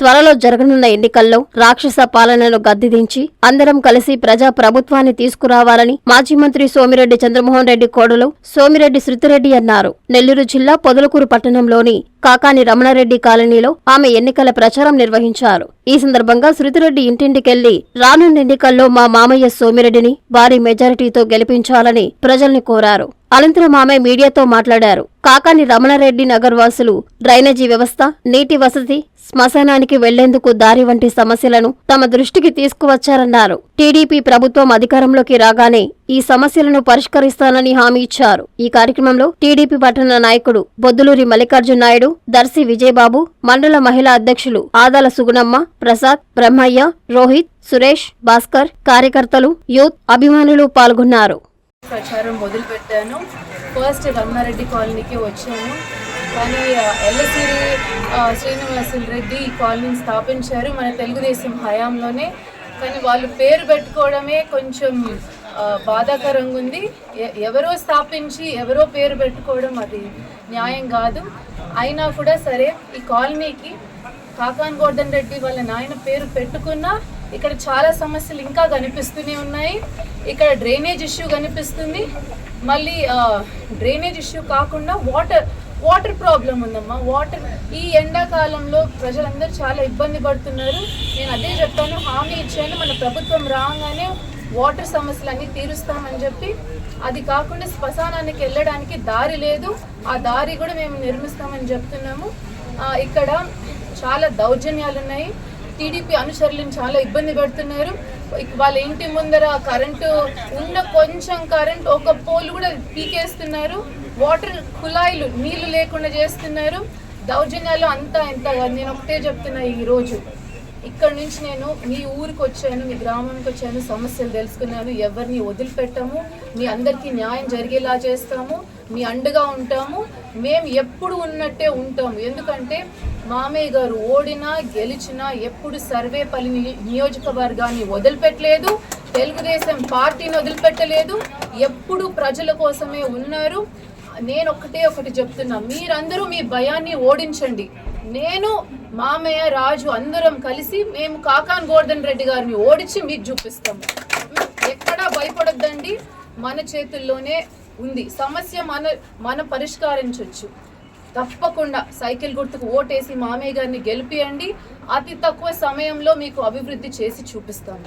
త్వరలో జరగనున్న ఎన్నికల్లో రాక్షస పాలనను గద్దెదించి అందరం కలిసి ప్రజా ప్రభుత్వాన్ని తీసుకురావాలని మాజీ మంత్రి సోమిరెడ్డి చంద్రమోహన్ రెడ్డి కోడలు సోమిరెడ్డి శృతిరెడ్డి అన్నారు. నెల్లూరు జిల్లా పొదలకూరు పట్టణంలోని కాకాని రమణారెడ్డి కాలనీలో ఆమె ఎన్నికల ప్రచారం నిర్వహించారు. ఈ సందర్భంగా శృతిరెడ్డి ఇంటింటికెళ్ళి రానున్న ఎన్నికల్లో మా మామయ్య సోమిరెడ్డిని భారీ మెజారిటీతో గెలిపించాలని ప్రజల్ని కోరారు. అనంతరం ఆమె మీడియాతో మాట్లాడారు. కాకాని రమణారెడ్డి నగర్ వాసులు డ్రైనేజీ వ్యవస్థ నీటి వసతి శ్మశానానికి వెళ్ళేందుకు దారి వంటి సమస్యలను తమ దృష్టికి తీసుకువచ్చారన్నారు. టీడీపీ ప్రభుత్వం అధికారంలోకి రాగానే ఈ సమస్యలను పరిష్కరిస్తానని హామీ ఇచ్చారు. ఈ కార్యక్రమంలో టీడీపీ పట్టణ నాయకుడు బొద్దులూరి మల్లికార్జున నాయుడు దర్శి విజయబాబు మండల మహిళా అధ్యక్షులు ఆదాల సుగుణమ్మ ప్రసాద్ బ్రహ్మయ్య రోహిత్ సురేష్ భాస్కర్ కార్యకర్తలు యూత్ అభిమానులు పాల్గొన్నారు. ప్రచారం మొదలుపెట్టాను. ఫస్ట్ రమణారెడ్డి కాలనీకి వచ్చాను. కానీ ఎల్ఎసిరి శ్రీనివాసులు రెడ్డి ఈ కాలనీని స్థాపించారు. మన తెలుగుదేశం హయాంలోనే కానీ వాళ్ళు పేరు పెట్టుకోవడమే కొంచెం బాధాకరంగా ఉంది. ఎ- ఎవరో స్థాపించి ఎవరో పేరు పెట్టుకోవడం అది న్యాయం కాదు. అయినా కూడా సరే ఈ కాలనీకి కాకాన్ గోర్ధన్ రెడ్డి వాళ్ళ నాయన పేరు పెట్టుకున్నా ఇక్కడ చాలా సమస్యలు ఇంకా కనిపిస్తూనే ఉన్నాయి. ఇక్కడ డ్రైనేజ్ ఇష్యూ కనిపిస్తుంది. మళ్ళీ డ్రైనేజ్ ఇష్యూ కాకుండా వాటర్ వాటర్ ప్రాబ్లం ఉందమ్మా. వాటర్ ఈ ఎండాకాలంలో ప్రజలందరూ చాలా ఇబ్బంది పడుతున్నారు. నేను అదే చెప్పాను హామీ ఇచ్చాను మన ప్రభుత్వం రాగానే వాటర్ సమస్యలన్నీ తీరుస్తామని చెప్పి. అది కాకుండా శ్మశానానికి వెళ్ళడానికి దారి లేదు. ఆ దారి కూడా మేము నిర్మిస్తామని చెప్తున్నాము. ఇక్కడ చాలా దౌర్జన్యాలు ఉన్నాయి టీడీపీ అనుచరులను చాలా ఇబ్బంది పెడుతున్నారు. వాళ్ళ ఇంటి ముందర కరెంటు ఉన్న కొంచెం కరెంట్ ఒక పోల్ కూడా పీకేస్తున్నారు. వాటర్ కుళాయిలు నీళ్ళు లేకుండా చేస్తున్నారు. దౌర్జన్యాలు అంతా ఎంత? కాదు. నేను ఒకటే చెప్తున్నా ఈరోజు ఇక్కడ నుంచి నేను మీ ఊరికి వచ్చాను మీ గ్రామానికి వచ్చాను సమస్యలు తెలుసుకున్నాను. ఎవరిని వదిలిపెట్టాము? మీ అందరికీ న్యాయం జరిగేలా చేస్తాము. మీ అండగా ఉంటాము. మేము ఎప్పుడు ఉన్నట్టే ఉంటాము. ఎందుకంటే మామయ్య గారు ఓడినా గెలిచినా ఎప్పుడు సర్వేపల్లి నియోజకవర్గాన్ని వదిలిపెట్టలేదు. తెలుగుదేశం పార్టీని వదిలిపెట్టలేదు. ఎప్పుడు ప్రజల కోసమే ఉన్నారు. నేను ఒకటే ఒకటి చెప్తున్నా. మీరందరూ మీ భయాన్ని ఓడించండి. నేను మామయ్య రాజు అందరం కలిసి మేము కాకాన్ గోర్ధన్ రెడ్డి గారిని ఓడించి మీకు చూపిస్తాము ఎక్కడా భయపడొద్దండి. మన చేతుల్లోనే ఉంది. సమస్య మన మనం పరిష్కరించవచ్చు తప్పకుండా సైకిల్ గుర్తుకు ఓటేసి మామయ్య గారిని గెలిపియండి. అతి తక్కువ సమయంలో మీకు అభివృద్ధి చేసి చూపిస్తాను.